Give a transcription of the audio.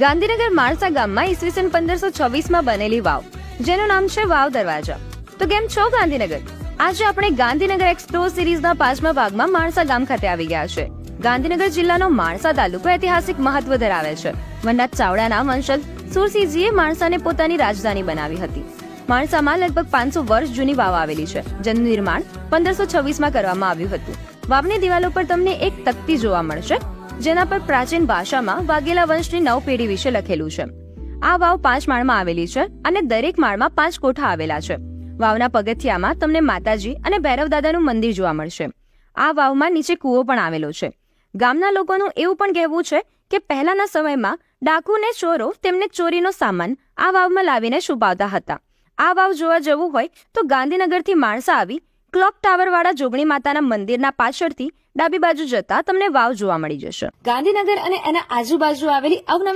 ગાંધીનગર માણસા ગામમાં ઈસવીસન પંદરસો છવ્વીસમાં બનેલી વાવ, જેનું નામ છે વાવ દરવાજા. તો કેમ છો ગાંધીનગર? આજે આપણે ગાંધીનગર એક્સપ્લોર સિરીઝના પાંચમા ભાગમાં માણસા ગામ ખાતે આવી ગયા છે. ગાંધીનગર જિલ્લાનો માણસા તાલુકો ઐતિહાસિક મહત્વ ધરાવે છે. વનરાજ ચાવડાના વંશજ સુરસિંહજીએ માણસાને પોતાની રાજધાની બનાવી હતી. માણસામાં લગભગ પાંચસો વર્ષ જૂની વાવ આવેલી છે, જેનું નિર્માણ પંદરસો છવ્વીસમાં કરવામાં આવ્યું હતું. વાવની દિવાલો પર તમને એક તકતી જોવા મળશે. જેના પર પ્રાચીન ભાષામાં વાઘેલા વંશની નવ પેઢી વિશે લખેલું છે. આ વાવ પાંચ માળમાં આવેલી છે અને દરેક માળમાં પાંચ કોઠા આવેલા છે. વાવના પગથિયામાં તમને માતાજી અને ભૈરવ દાદાનું મંદિર જોવા મળશે. આ વાવમાં નીચે કૂવો પણ આવેલો છે. ગામના લોકોનું એવું પણ કહેવું છે કે પહેલાના સમયમાં ડાકુ ને ચોરો તેમને ચોરીનો સામાન આ વાવમાં લાવીને છુપાવતા હતા. આ વાવ જોવા જવું હોય તો ગાંધીનગરથી માણસા આવી ક્લોક ટાવર વાળા જોગણી માતાના મંદિરના પાછળથી ડાબી બાજુ જતા તમને વાવ જોવા મળી જશે. ગાંધીનગર અને એના આજુબાજુ આવેલી અવનવી